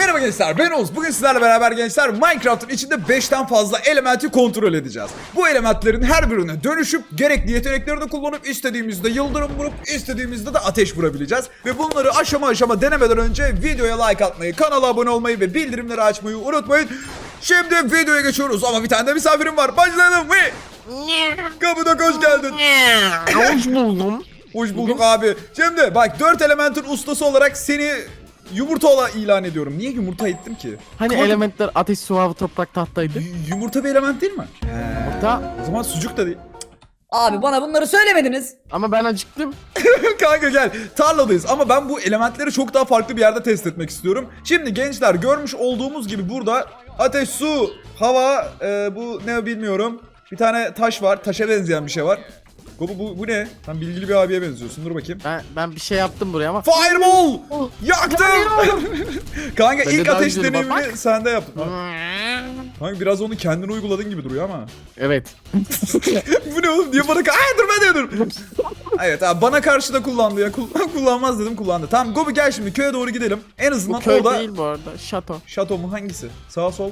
Merhaba gençler ben Oğuz. Bugün sizlerle beraber gençler Minecraft'ın içinde 5'ten fazla elementi kontrol edeceğiz. Bu elementlerin her birine dönüşüp gerekli yeteneklerini kullanıp istediğimizde yıldırım vurup istediğimizde de ateş vurabileceğiz. Ve bunları aşama aşama denemeden önce videoya like atmayı, kanala abone olmayı ve bildirimleri açmayı unutmayın. Şimdi videoya geçiyoruz ama bir tane de misafirim var. Başlayalım. Ve kapıda hoş geldin. Hoş buldum. Hoş bulduk abi. Şimdi bak 4 elementin ustası olarak seni yumurta ola ilan ediyorum. Niye yumurta ettim ki? Hani Kanka, elementler ateş, su, hava, toprak, tahtaydı. y- Yumurta bir element değil mi? Hatta O zaman sucuk da değil. Abi bana bunları söylemediniz. ama ben acıktım. Kanka gel tarladayız ama ben bu elementleri çok daha farklı bir yerde test etmek istiyorum. Şimdi gençler görmüş olduğumuz gibi burada ateş, su, hava, e, bu ne bilmiyorum. Bir tane taş var. Taşa benzeyen bir şey var. Bu, bu, bu ne? Sen bilgili bir abiye benziyorsun. Dur bakayım. Ben ben bir şey yaptım buraya ama. Fireball! Yaktım! Kanka Ben de ilk ateş deneyimini bak. sende yaptım. Kanka biraz onu kendine uyguladın gibi duruyor ama. Evet. bu ne oğlum? Niye bana... Aa dur ben de dur. evet abi bana karşı da kullandı ya. Kull- kullanmaz dedim kullandı. Tamam Gobi gel şimdi köye doğru gidelim. En Bu azından köy orada... değil bu arada. Şato. Şato mu hangisi? Sağ sol.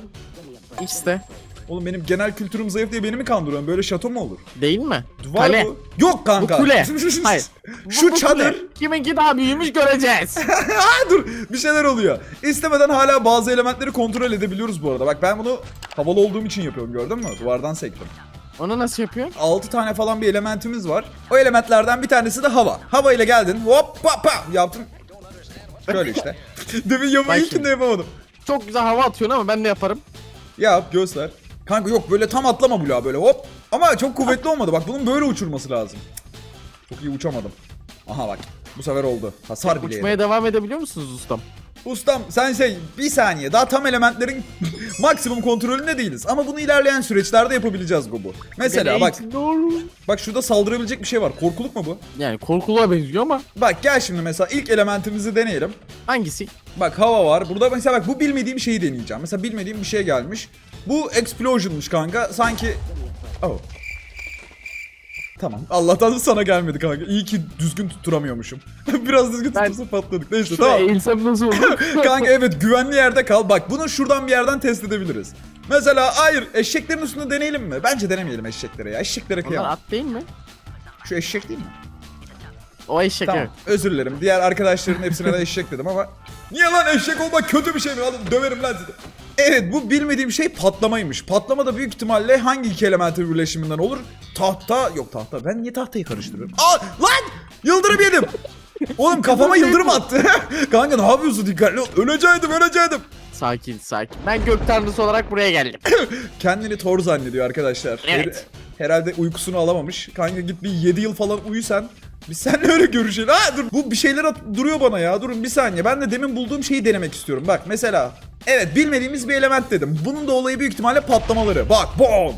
İşte. Oğlum benim genel kültürüm zayıf diye beni mi kandırıyorsun? Böyle şato mu olur? Değil mi? Var Kale. bu. Yok Bu kanka. kule. Hayır. Bu- Şu bu çadır. kule. Kiminki daha büyümüş göreceğiz. Dur bir şeyler oluyor. İstemeden hala bazı elementleri kontrol edebiliyoruz bu arada. Bak ben bunu havalı olduğum için yapıyorum gördün mü? Duvardan sektim. Onu nasıl yapıyor? 6 tane falan bir elementimiz var. O elementlerden bir tanesi de hava. Hava ile geldin. Hop pa pa yaptım. Şöyle işte. Demin yapmayı Bak ilkinde yapamadım. Çok güzel hava atıyorsun ama ben de yaparım. Yap göster. Kanka yok böyle tam atlama bloğa böyle hop. Ama çok kuvvetli olmadı. Bak bunun böyle uçurması lazım. Çok iyi uçamadım. Aha bak. Bu sefer oldu. Hasar bile Uçmaya yedim. devam edebiliyor musunuz ustam? Ustam sen şey bir saniye daha tam elementlerin maksimum kontrolünde değiliz. Ama bunu ilerleyen süreçlerde yapabileceğiz Gobu. Mesela bak Doğru. bak şurada saldırabilecek bir şey var. Korkuluk mu bu? Yani korkuluğa benziyor ama Bak gel şimdi mesela ilk elementimizi deneyelim. hangisi? Bak hava var. Burada mesela bak bu bilmediğim şeyi deneyeceğim. Mesela bilmediğim bir şey gelmiş. Bu explosion'muş kanka. Sanki Oh. Tamam. Allah'tan sana gelmedi kanka. İyi ki düzgün tutturamıyormuşum. Biraz düzgün Ben- tutursa patladık. Neyse Şuraya tamam. eğilsem nasıl olur? Kanka evet güvenli yerde kal. Bak bunu şuradan bir yerden test edebiliriz. Mesela hayır eşeklerin üstünde deneyelim mi? Bence denemeyelim eşeklere ya. Eşeklere Onlar kıyamam. at değil mi? Şu eşek değil mi? O eşek Tamam. evet. Özür dilerim. Diğer arkadaşların hepsine de eşek dedim ama. Niye lan eşek olmak kötü bir şey mi? Alın döverim lan sizi. Evet bu bilmediğim şey patlamaymış. Patlama da büyük ihtimalle hangi iki elementin birleşiminden olur? Tahta yok tahta. Ben niye tahtayı karıştırıyorum? Aa lan! Yıldırım yedim. Oğlum kafama yıldırım attı. Kanka ne yapıyorsun dikkatli ol. Öleceğim öleceğim. Sakin sakin. Ben gök tanrısı olarak buraya geldim. Kendini Thor zannediyor arkadaşlar. Evet. Her- herhalde uykusunu alamamış. Kanka git bir 7 yıl falan uyu sen. Biz seninle öyle görüşelim. Ha dur bu bir şeyler at- duruyor bana ya. Durun bir saniye. Ben de demin bulduğum şeyi denemek istiyorum. Bak mesela. Evet bilmediğimiz bir element dedim. Bunun da olayı büyük ihtimalle patlamaları. Bak bom.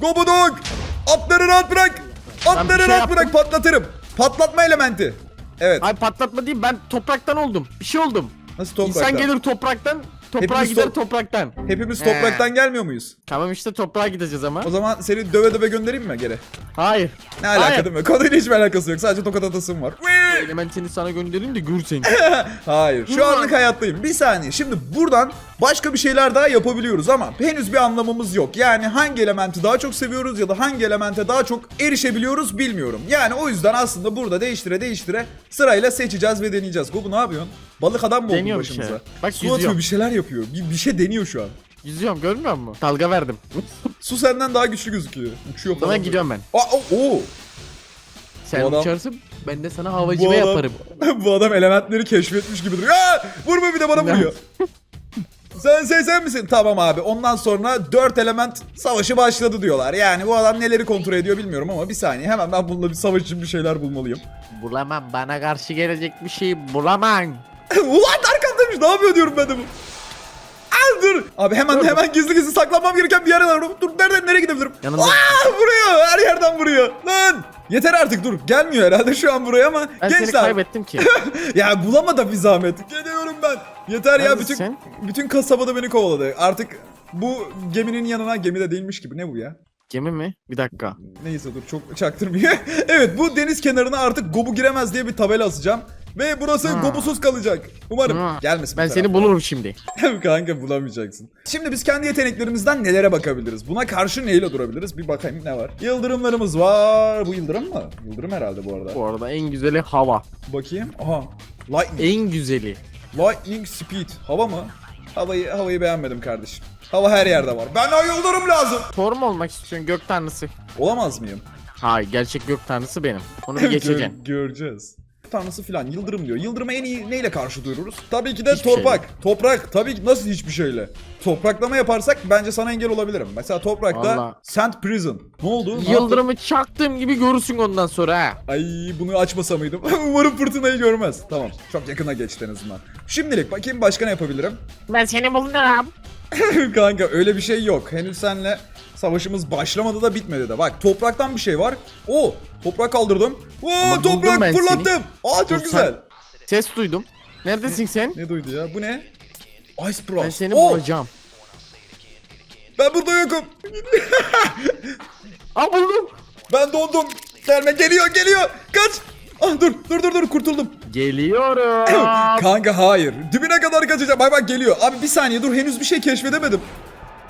Gobuduk. Atları rahat bırak. Atları şey rahat yaptım. bırak patlatırım. Patlatma elementi. Evet. Ay patlatma değil ben topraktan oldum. Bir şey oldum. Nasıl topraktan? İnsan gelir topraktan, toprağa Hepimiz gider top- topraktan. Hepimiz He. topraktan gelmiyor muyuz? Tamam işte toprağa gideceğiz ama. O zaman seni döve döve göndereyim mi geri? Hayır. Ne alaka Hayır. değil mi? Konuyla hiçbir alakası yok. Sadece tokat atasım var. Elementini sana göndereyim de gör seni. Hayır. Şu anlık hayattayım. Bir saniye. Şimdi buradan başka bir şeyler daha yapabiliyoruz ama henüz bir anlamamız yok. Yani hangi elementi daha çok seviyoruz ya da hangi elemente daha çok erişebiliyoruz bilmiyorum. Yani o yüzden aslında burada değiştire değiştire sırayla seçeceğiz ve deneyeceğiz. Gobu ne yapıyorsun? Balık adam mı oldun Deniyor bir başımıza? şey. Bak Su atıyor bir şeyler yapıyor. Bir, bir şey deniyor şu an. Yüzüyorum görmüyor musun? Dalga verdim. Su senden daha güçlü gözüküyor. Uçuyor falan. Sonra gidiyorum ben. Aa, o, oo. Sen Bu adam- uçarsın ben de sana Bu havacıma adam- yaparım. bu adam elementleri keşfetmiş gibi duruyor. Aa, vurma bir de bana vuruyor. sen sen sen misin? Tamam abi. Ondan sonra 4 element savaşı başladı diyorlar. Yani bu adam neleri kontrol ediyor bilmiyorum ama bir saniye hemen ben bununla bir savaş için bir şeyler bulmalıyım. Bulamam bana karşı gelecek bir şey bulamam. Ulan arkandaymış. Ne yapıyor diyorum ben de bu. Dur. Abi hemen hemen gizli gizli saklanmam gereken bir yer var. Dur nereden nereye gidebilirim? Yanımda. Aa, vuruyor. Her yerden vuruyor. Lan. Yeter artık dur. Gelmiyor herhalde şu an buraya ama Ben seni gençler. kaybettim ki. ya bulama da bir zahmet. Geliyorum ben. Yeter ya bütün Neredesin? bütün kasabada beni kovaladı. Artık bu geminin yanına gemi de değilmiş gibi ne bu ya? Gemi mi? Bir dakika. Neyse dur çok çaktırmıyor. evet bu deniz kenarına artık Gobu giremez diye bir tabela asacağım. Ve burası Ha. gobusuz kalacak. Umarım Ha. gelmesin. Ben seni bulurum şimdi. Kanka bulamayacaksın. Şimdi biz kendi yeteneklerimizden nelere bakabiliriz? Buna karşı neyle durabiliriz? Bir bakayım ne var? Yıldırımlarımız var. Bu yıldırım mı? Yıldırım herhalde bu arada. Bu arada en güzeli hava. Bakayım. Aha. Lightning. En güzeli. Lightning speed. Hava mı? Havayı havayı beğenmedim kardeşim. Hava her yerde var. Ben o yıldırım lazım. Thor mu olmak istiyorsun gök tanrısı? Olamaz mıyım? Hayır gerçek gök tanrısı benim. Onu bir geçeceksin. Gör- göreceğiz. Tanrısı filan yıldırım diyor. Yıldırıma en iyi neyle karşı duyururuz? Tabii ki de Hiçbir toprak. Toprak. Tabii ki nasıl hiçbir şeyle. Topraklama yaparsak bence sana engel olabilirim. Mesela toprakta Vallahi. Sand Prison. Ne oldu? Ne yaptın? Yıldırımı çaktığım gibi görürsün ondan sonra ha. Ay bunu açmasa mıydım? Umarım fırtınayı görmez. Tamam. Çok yakına geçti en azından. Şimdilik bakayım başka ne yapabilirim? Ben seni buldum. Kanka öyle bir şey yok. Henüz senle savaşımız başlamadı da bitmedi de. Bak topraktan bir şey var. Oo toprak kaldırdım. Oo Ama buldum toprak ben fırlattım. Aa çok Dur sen- güzel. Ses duydum. Neredesin sen? Ne duydu ya? Bu ne? Ice Bros. Ben seni Oo, bulacağım. Ben burada yokum. Aa buldum. Ben dondum. Gelme geliyor geliyor. Kaç. Ah dur dur dur dur kurtuldum. Geliyorum. Kanka hayır. Dibine kadar kaçacağım. Bak bak geliyor. Abi bir saniye dur henüz bir şey keşfedemedim.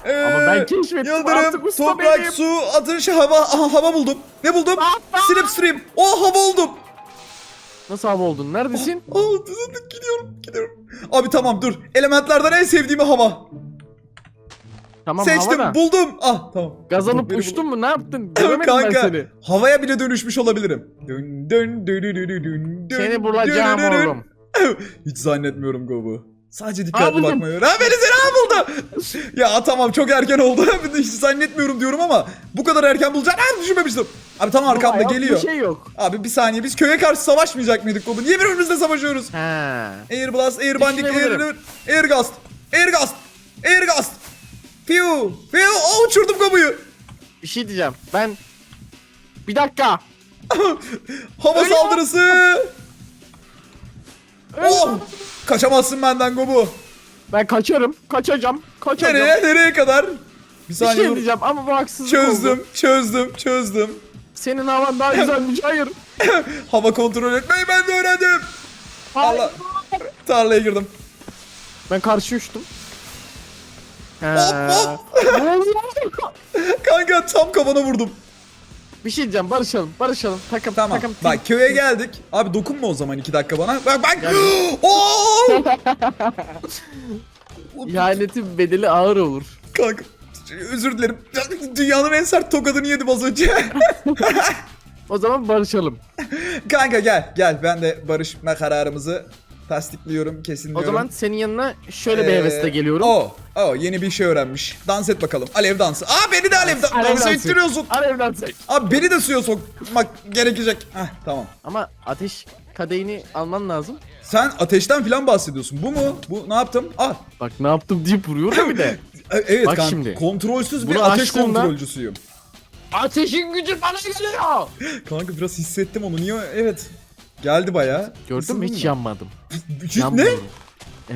Ee, Ama ben keşfettim, Yıldırım, artık usta toprak, benim. su, atış, hava. Aha hava buldum. Ne buldum? Hava. Slipstream. Oh hava oldum. Nasıl hava oldun? Neredesin? Dur, dur, gidiyorum gidiyorum. Abi tamam dur. Elementlerden en sevdiğim hava. Tamam Seçtim havada. buldum. Ah tamam. Gaz alıp Dur, beni uçtun mu? Ne yaptın? Göremedim ben Kanka seni. havaya bile dönüşmüş olabilirim. Dön dön dön dön dön dön dön Seni bulacağım dön, dön. oğlum. Hiç zannetmiyorum Gobu. Sadece Aa, dikkatli buldum. bakmayı Ha beni seni buldu. ya tamam çok erken oldu. Hiç zannetmiyorum diyorum ama bu kadar erken bulacağını ha, düşünmemiştim. Abi tam arkamda yok, geliyor. Bir şey yok. Abi bir saniye biz köye karşı savaşmayacak mıydık Gobu? Niye birbirimizle savaşıyoruz? Ha. Air Blast, Air Bandit, Air. Air Gust, Air Gust, Air Gust. Fiu, fiu, oh, uçurdum Gobu'yu. Bir şey diyeceğim. Ben bir dakika. Hava Öyle saldırısı. Oh, kaçamazsın benden Gobu. Ben kaçarım. Kaçacağım. Kaçacağım. Nereye, nereye kadar? Bir Bir saniye şey dur. diyeceğim ama bu haksızlık oldu. Çözdüm, çözdüm, çözdüm. Senin havan daha güzelmiş. Hayır. Hava kontrol etmeyi ben de öğrendim. Hayır. Allah. Tarlaya girdim. Ben karşı uçtum. Hop, hop. Kanka tam kafana vurdum. Bir şey diyeceğim. Barışalım. Barışalım. Takım. Tamam. Takım. Bak köye geldik. Abi dokunma o zaman iki dakika bana. Bak bak. Oo! İhanetin bedeli ağır olur. Kanka özür dilerim. Dünyanın en sert tokadını yedim az önce. O zaman barışalım. Kanka gel gel ben de barışma kararımızı tasdikliyorum O kesinliyorum. zaman senin yanına şöyle bir Ee, hevesle geliyorum. O, o yeni bir şey öğrenmiş. Dans et bakalım. Alev dansı. Aa beni de alev, da- Alev dansı dansı. ettiriyorsun. Alevlensek. Abi beni de suya sokmak gerekecek. Heh tamam. Ama ateş kadehini alman lazım. Sen ateşten falan bahsediyorsun. Bu mu? Bu ne yaptım? Ah. Bak ne yaptım deyip vuruyor da bir de. e- Evet Bak kanka. şimdi. Kontrolsüz bir Bunu ateş açtığında- kontrolcüsüyüm. Ateşin gücü bana geliyor. Kanka biraz hissettim onu. Niye? Evet. Geldi bayağı. Gördün mü hiç yanmadım. Hiç ne? Yanmıyorum.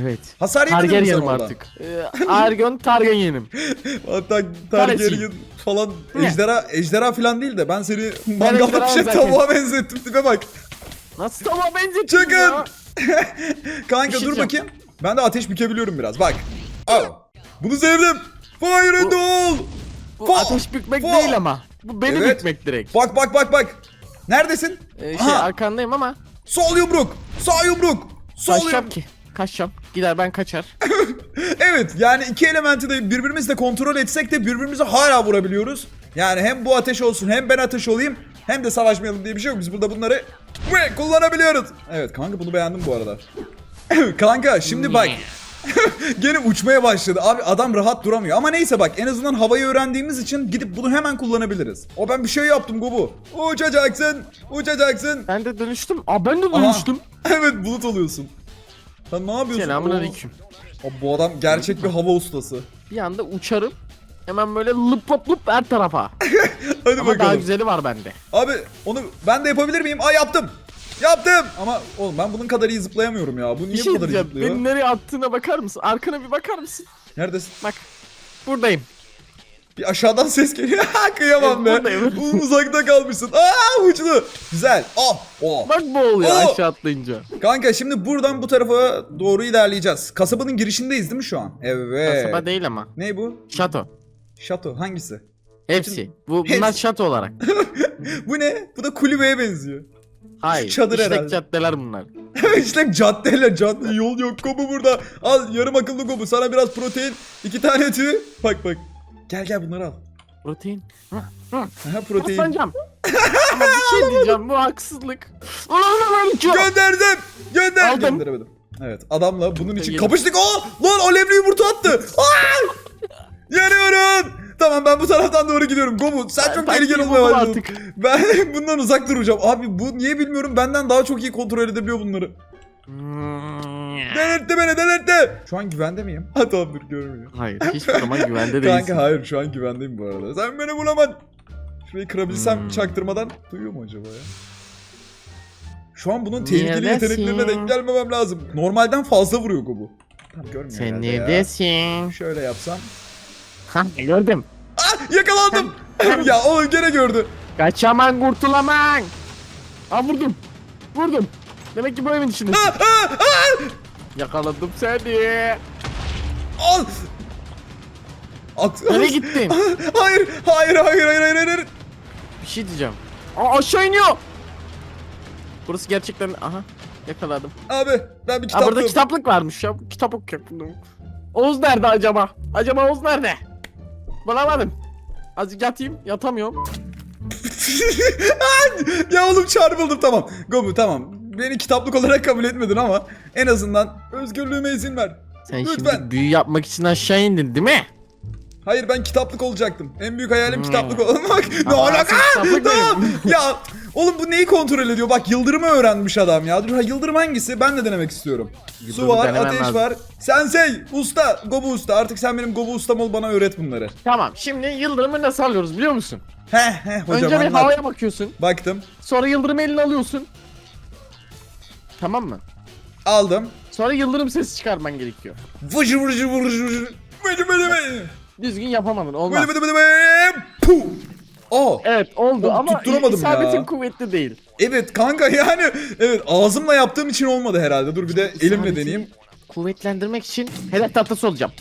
Evet. Hasar yemedin mi sen Targaryen'im orada? artık. Ee, Argon Targaryen'im. Hatta Targaryen falan Ne? ejderha ejderha falan değil de ben seni mangalda ejderha pişen zaten. tavuğa benzettim tipe bak. Nasıl tamam benzettin Çıkın. ya? Kanka şey dur diyeceğim. bakayım. Ben de ateş bükebiliyorum biraz bak. Al. Bunu sevdim. Fire and Bu- all. Bu ateş bükmek fa- değil ama. Bu beni Evet. bükmek direkt. Bak bak bak bak. Neredesin? Ee, şey Aha. arkandayım ama Sol yumruk. Sağ yumruk. Sol kaçacağım yumruk. ki. Kaçacağım. Gider ben kaçar. Evet yani iki elementi de birbirimizle kontrol etsek de birbirimize hala vurabiliyoruz. Yani hem bu ateş olsun hem ben ateş olayım hem de savaşmayalım diye bir şey yok. Biz burada bunları kullanabiliyoruz. Evet kanka bunu beğendim bu arada. kanka şimdi bak. Gene uçmaya başladı. Abi adam rahat duramıyor. Ama neyse bak en azından havayı öğrendiğimiz için gidip bunu hemen kullanabiliriz. O ben bir şey yaptım Gobu. Uçacaksın. Uçacaksın. Ben de dönüştüm. Aa ben de Aha. dönüştüm. evet bulut oluyorsun. Sen ne yapıyorsun? Selamun Oo. aleyküm. Abi bu adam gerçek bir hava ustası. Bir anda uçarım. Hemen böyle lıp lıp lıp her tarafa. Hadi Ama daha bakalım. güzeli var bende. Abi onu ben de yapabilir miyim? Ay yaptım. Yaptım. Ama oğlum ben bunun kadar iyi zıplayamıyorum ya. Bu niye Bir bu şey kadar iyi diyeceğim. zıplıyor? Beni nereye attığına bakar mısın? Arkana bir bakar mısın? Neredesin? Bak. Buradayım. Bir aşağıdan ses geliyor. Kıyamam Evet, be. buradayım. Uzakta kalmışsın. Aa uçtu. Güzel. Oh. Oh. Bak bu oluyor Oo! aşağı atlayınca. Kanka şimdi buradan bu tarafa doğru ilerleyeceğiz. Kasabanın girişindeyiz değil mi şu an? Evet. Kasaba değil ama. Ne bu? Şato. Şato hangisi? Hepsi. Bu Hepsi. bunlar şato olarak. Bu ne? Bu da kulübeye benziyor. Hayır. Çadır işlek herhalde. caddeler bunlar. işte caddeyle cadde yol yok kobu burada. Al yarım akıllı kobu sana biraz protein iki tane tüy. Bak bak. Gel gel bunları al. Protein. Aha protein. Aslanacağım. Ama bir şey diyeceğim bu haksızlık. Ulan. Gönderdim. Gönder. Aldım. Gönderemedim. Evet adamla bunun için Yedim. kapıştık. Aa lan alevli yumurta attı. Aa! Yanıyorum. Tamam ben bu taraftan doğru gidiyorum. Gomu sen Ben çok tehlikeli olmaya başladın. artık. Ben bundan uzak duracağım. Abi bu niye bilmiyorum benden daha çok iyi kontrol edebiliyor bunları. Hmm. Delirtti beni delirtti. Şu an güvende miyim? Ha tamam dur görmüyor. Hayır hiçbir zaman güvende değilsin. Kanka hayır şu an güvendeyim bu arada. Sen beni bulamadın. Şurayı kırabilsem Hmm. çaktırmadan duyuyor mu acaba ya? Şu an bunun tehlikeli Neredesin? yeteneklerine denk gelmemem lazım. Normalden fazla vuruyor bu. Tam görmüyor Sen herhalde ya. neredesin? Şöyle yapsam. Ha gördüm. Ah yakalandım. ya o gene gördü. Kaçaman kurtulaman. Ha vurdum. Vurdum. Demek ki bu evin içindesin. Ah, ah, ah! Yakaladım seni. Al. At. Nereye gittin? hayır, hayır, hayır, hayır, hayır, hayır. Bir şey diyeceğim. Aa aşağı iniyor. Burası gerçekten aha yakaladım. Abi ben bir Aa kitap burada kitaplık varmış ya. Kitap okuyacaktım. Oğuz nerede acaba? Acaba Oğuz nerede? Bulamadım. Azıcık yatayım. Yatamıyorum. ya oğlum çarpıldım tamam. Gomu tamam. Beni kitaplık olarak kabul etmedin ama en azından özgürlüğüme izin ver. Sen Lütfen. şimdi büyü yapmak için aşağı indin değil mi? Hayır ben kitaplık olacaktım. En büyük hayalim Hmm. kitaplık olmak. ne alaka? Tamam. ya oğlum bu neyi kontrol ediyor? Bak yıldırımı öğrenmiş adam ya. Dur ha yıldırım hangisi? Ben de denemek istiyorum. Su Yıldırımı var, ateş lazım. var. Sensei, usta, Gobu usta. Artık sen benim Gobu ustam ol bana öğret bunları. Tamam şimdi yıldırımı nasıl alıyoruz biliyor musun? He he hocam Önce bir anlat. havaya bakıyorsun. Baktım. Sonra yıldırımı eline alıyorsun. Tamam mı? Aldım. Sonra yıldırım sesi çıkarman gerekiyor. Vıcı vıcı vıcı vıcı. Vıcı vıcı vıcı. Düzgün yapamadın olmaz. Vıcı vıcı vıcı. Puh. Aa. Evet oldu Oğlum, ama tutturamadım isabetin ya. kuvvetli değil. Evet kanka yani evet ağzımla yaptığım için olmadı herhalde. Dur bir de elimle İsabetini deneyeyim. Kuvvetlendirmek için hedef tahtası olacağım.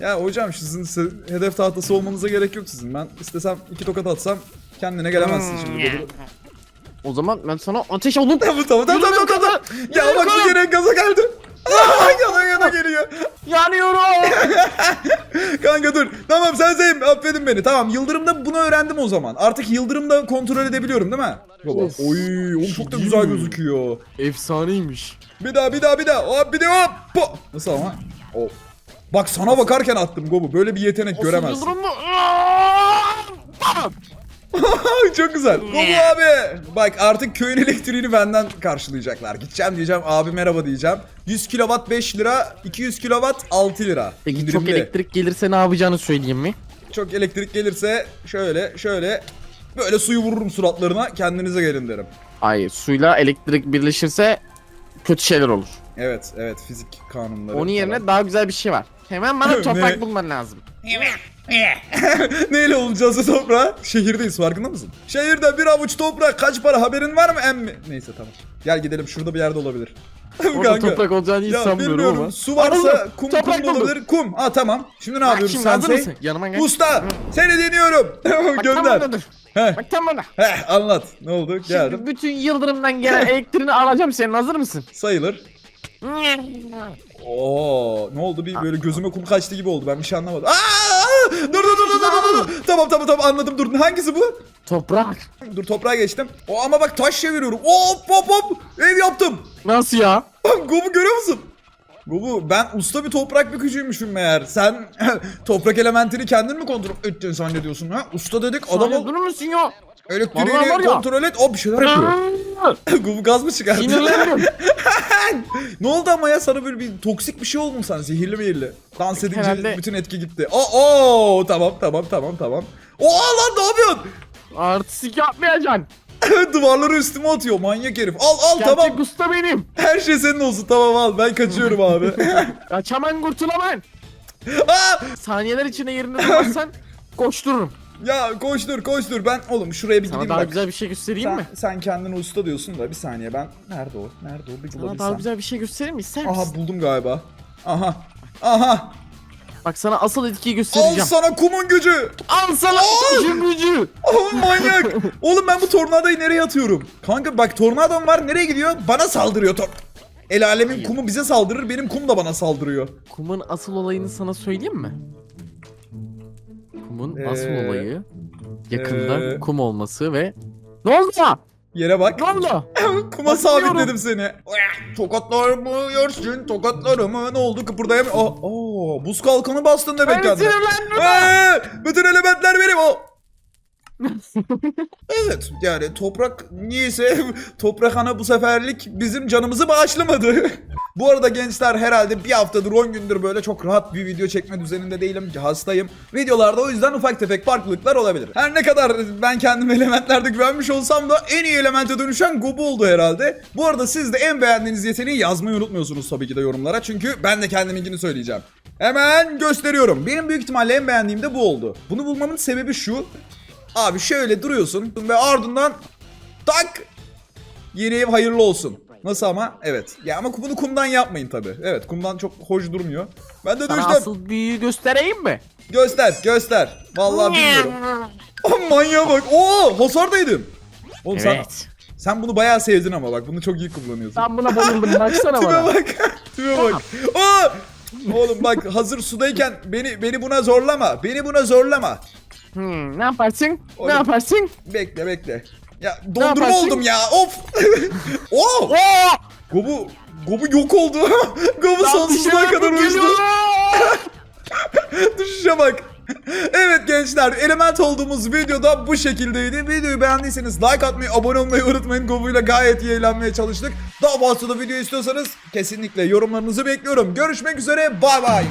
Ya hocam sizin hedef tahtası olmanıza gerek yok sizin. Ben istesem iki tokat atsam kendine gelemezsin şimdi. Dur. O zaman ben sana ateş olup Tamam tamam tamam tamam tamam. Ya bak bu bakalım. gene gaza geldi. Yana yana geliyor. yanıyorum. Kanka dur. Tamam sen Zeyn affedin beni. Tamam Yıldırım'da bunu öğrendim o zaman. Artık Yıldırım'da kontrol edebiliyorum değil mi? Baba. Of. Oy oğlum çok da güzel gözüküyor. Efsaneymiş. Bir daha bir daha bir daha. Hop bir de hop. Po. Nasıl ama? Hop. Bak sana bakarken attım Gobu. Böyle bir yetenek göremezsin. Yıldırım mı? Bam! Çok güzel. Gobu abi. Bak artık köyün elektriğini benden karşılayacaklar. Gideceğim diyeceğim abi merhaba diyeceğim. 100 kilowatt 5 lira, 200 kilowatt 6 lira. Peki çok İndirimli. elektrik gelirse ne yapacağını söyleyeyim mi? Çok elektrik gelirse şöyle şöyle böyle suyu vururum suratlarına kendinize gelin derim. Hayır suyla elektrik birleşirse kötü şeyler olur. Evet evet fizik kanunları. Onun yerine falan. daha güzel bir şey var. Hemen bana toprak bulman lazım. Neyle olacağız toprağa? Şehirdeyiz farkında mısın? Şehirde bir avuç toprak kaç para haberin var mı emmi? Neyse tamam. Gel gidelim şurada bir yerde olabilir. Orada toprak olacağını hiç Ya sanmıyorum bilmiyorum ama. su varsa kum, Toprak kum olabilir. Kum. Ha tamam. Şimdi ne Bak yapıyoruz şimdi Sensei? mısın? Yanıma gel. Usta seni deniyorum. Bak Gönder. dur. Heh, Bak tam orada. heh, anlat. Ne oldu? Geldim. Şimdi bütün yıldırımdan gelen elektriğini alacağım senin hazır mısın? Sayılır. Oo, ne oldu? Bir böyle gözüme kum kaçtı gibi oldu. Ben bir şey anlamadım. Aa! Dur dur dur dur dur dur. dur. Tamam tamam tamam anladım. Dur. Hangisi bu? Toprak. Dur toprağa geçtim. O ama bak taş çeviriyorum. Hop hop hop. Ev yaptım. Nasıl ya? Gobu görüyor musun? Gobu ben usta bir toprak bükücüymüşüm meğer. Sen toprak elementini kendin mi kontrol ettin zannediyorsun ha? Usta dedik adam ol. durur musun ya? Vallahi var Elektriğini ya. kontrol et. O bir şeyler yapıyor. Gobu gaz mı çıkardı? Sinirlendim. ne oldu ama ya sana böyle bir toksik bir şey oldu mu sen zehirli mehirli? Dans edince Herhalde- bütün etki gitti. Oo, oo tamam tamam tamam tamam. Oo lan ne yapıyorsun? Artistik yapmayacaksın. Duvarları üstüme atıyor manyak herif. Al al Gerçek tamam. usta benim. Her şey senin olsun tamam al ben kaçıyorum abi. Kaçaman kurtulaman. Aa! Saniyeler içinde yerinde durmazsan koştururum. Ya koştur koştur ben oğlum şuraya bir Sana gideyim daha bak. güzel bir şey göstereyim sen, mi? sen kendini usta diyorsun da bir saniye ben nerede o? Nerede o? Bir Sana daha bulabilsem. güzel bir şey göstereyim mi? İster misin? Aha buldum galiba. Aha. Aha. Bak sana asıl etkiyi Al göstereceğim. sana kumun gücü. Al sana gücü gücü. Oh manyak. Oğlum ben bu tornadoyu nereye atıyorum? Kanka bak tornadom var nereye gidiyor? Bana saldırıyor tor. El alemin kumu bize saldırır benim kum da bana saldırıyor. Kumun asıl olayını sana söyleyeyim mi? Kumun Ee, asıl olayı yakında ee. kum olması ve... Ne oldu? Yere bak. Ne oldu? Kuma Bakıyorum. sabitledim seni. Tokatlarımı yersin tokatlarımı ne oldu kıpırdayamıyorum. Aa, aa, buz kalkanı bastın demek Ben kendine. sinirlendim. Ee, bütün elementler benim o. evet yani toprak niyeyse toprak ana bu seferlik bizim canımızı bağışlamadı. Bu arada gençler herhalde bir haftadır 10 gündür böyle çok rahat bir video çekme düzeninde değilim. Hastayım. Videolarda o yüzden ufak tefek farklılıklar olabilir. Her ne kadar ben kendim elementlerde güvenmiş olsam da en iyi elemente dönüşen Gobu oldu herhalde. Bu arada siz de en beğendiğiniz yeteneği yazmayı unutmuyorsunuz tabii ki de yorumlara. Çünkü ben de kendiminkini söyleyeceğim. Hemen gösteriyorum. Benim büyük ihtimalle en beğendiğim de bu oldu. Bunu bulmamın sebebi şu. Abi şöyle duruyorsun ve ardından tak yeni ev hayırlı olsun. Nasıl ama? Evet. Ya ama bunu kumdan yapmayın tabi. Evet kumdan çok hoş durmuyor. Ben de Sana düştüm. asıl büyüyü göstereyim mi? Göster göster. Vallahi bilmiyorum. Oh, manyağa bak. Oo hasardaydım. Oğlum sen, Evet. sen bunu bayağı sevdin ama bak bunu çok iyi kullanıyorsun. Ben buna bayıldım baksana Tipe bana. bak. Tipe bak. Aa! Oğlum bak hazır sudayken beni beni buna zorlama. Beni buna zorlama. Hmm, ne yaparsın? Oğlum. Ne yaparsın? Bekle bekle. Ya dondurma yaparsın? oldum ya. Of. Oo! Gobu Gobu yok oldu. Gobu Dışarı kadar uçtu. Düşüşe bak. Evet gençler element olduğumuz videoda bu şekildeydi. Videoyu beğendiyseniz like atmayı, abone olmayı unutmayın. Gobu'yla gayet iyi eğlenmeye çalıştık. Daha fazla da video istiyorsanız kesinlikle yorumlarınızı bekliyorum. Görüşmek üzere bay bay.